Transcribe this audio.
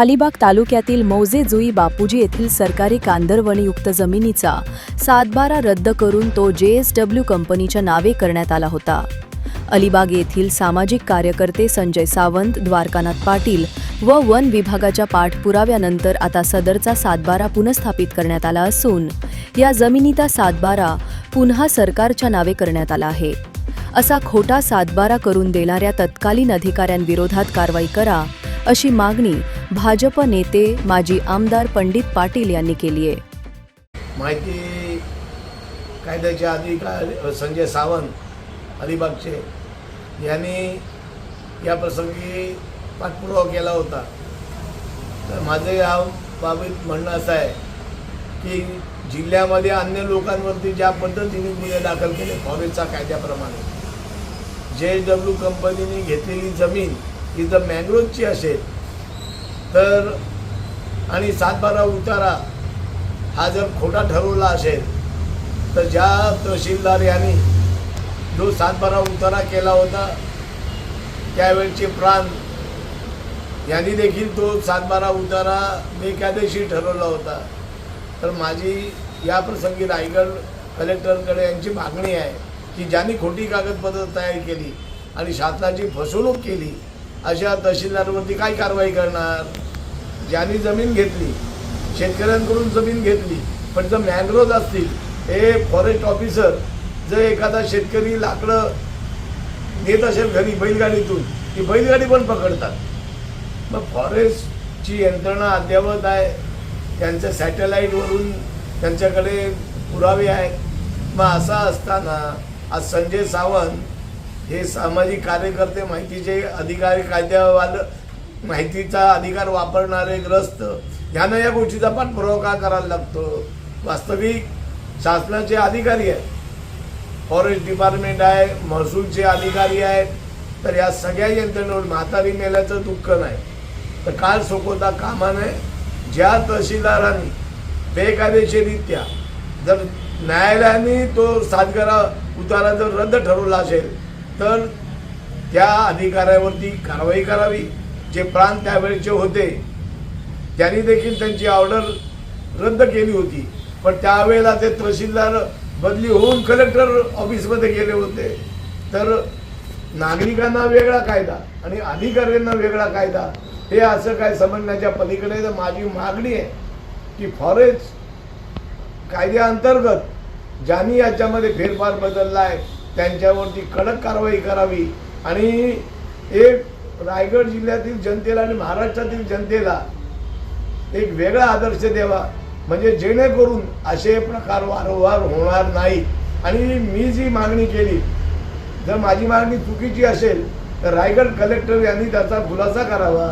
अलिबाग तालुक्यातील मौजे जुई बापूजी येथील सरकारी कांदरवणीयुक्त जमिनीचा सातबारा रद्द करून तो जेएसडब्ल्यू कंपनीच्या नावे करण्यात आला होता. अलिबाग येथील सामाजिक कार्यकर्ते संजय सावंत द्वारकानाथ पाटील व वन विभागाच्या पाठपुराव्यानंतर आता सदरचा सातबारा पुनर्स्थापित करण्यात आला असून या जमिनीचा सातबारा पुन्हा सरकारच्या नावे करण्यात आला आहे. असा खोटा सातबारा करून देणाऱ्या तत्कालीन अधिकाऱ्यांविरोधात कारवाई करा अशी मागणी भाजप नेते माजी आमदार पंडित पाटील यांनी केली आहे. माहिती कायद्याच्या अधिकार संजय सावंत अलिबागचे यांनी या प्रसंगी पाठपुरावा केला होता. तर माझं या बाबतीत म्हणणं असं आहे की जिल्ह्यामध्ये अन्य लोकांवरती ज्या पद्धतीने गुन्हे दाखल केले फॉरेस्टचा कायद्याप्रमाणे. जे डब्ल्यू कंपनीने घेतलेली जमीन ही जर मॅंग्रोवची असेल तर आणि सातबारा उतारा हा जर खोटा ठरवला असेल तर ज्या तहसीलदार यांनी जो सातबारा उतारा केला होता त्यावेळचे प्राण यांनी देखील तो सातबारा उतारा बेकायदेशीर ठरवला होता. तर माझी या प्रसंगी रायगड कलेक्टरकडे यांची मागणी आहे की ज्यांनी खोटी कागदपत्र तयार केली आणि शासनाची फसवणूक केली अशा तहसीलदारवरती काय कारवाई करणार? ज्यांनी जमीन घेतली शेतकऱ्यांकडून जमीन घेतली पण जर मॅंग्रोज असतील हे फॉरेस्ट ऑफिसर जर एखादा शेतकरी लाकडं नेत असेल घरी बैलगाडीतून ती बैलगाडी पण पकडतात. मग फॉरेस्टची यंत्रणा अद्ययावत आहे. त्यांच्या सॅटेलाईटवरून त्यांच्याकडे पुरावे आहेत. मग असा असताना आज संजय सावंत हे सामाजिक कार्यकर्ते माहितीचे अधिकारी कायद्यावाल माहितीचा अधिकार वापरणारे ग्रस्त यांना या गोष्टीचा पाठपुरावा का करायला लागतो? वास्तविक शासनाचे अधिकारी आहेत. फॉरेस्ट डिपार्टमेंट आहे महसूलचे अधिकारी आहेत. तर या सगळ्या यंत्रणेवर म्हातारी मेल्याचं दुःख नाही. तर काल सोकवता कामा नये. ज्या तहसीलदारांनी बेकायदेशीररित्या जर न्यायालयाने तो सातगारा उतारा जर रद्द ठरवला असेल तर त्या अधिकाऱ्यावरती कारवाई करावी. जे प्राण त्यावेळेचे होते त्यांनी देखील त्यांची ऑर्डर रद्द केली होती. पण त्यावेळेला ते तहसीलदार बदली होऊन कलेक्टर ऑफिसमध्ये गेले होते. तर नागरिकांना वेगळा कायदा आणि अधिकाऱ्यांना वेगळा कायदा हे असं काय समजण्याच्या पलीकडे तर माझी मागणी आहे की फॉरेस्ट कायद्याअंतर्गत ज्यांनी याच्यामध्ये फेरफार बदलला आहे त्यांच्यावरती कडक कारवाई करावी. आणि एक रायगड जिल्ह्यातील जनतेला आणि महाराष्ट्रातील जनतेला एक वेगळा आदर्श द्यावा. म्हणजे जेणेकरून असे प्रकार वारंवार होणार नाही आणि मी जी मागणी केली जर माझी मागणी चुकीची असेल तर रायगड कलेक्टर यांनी त्याचा खुलासा करावा.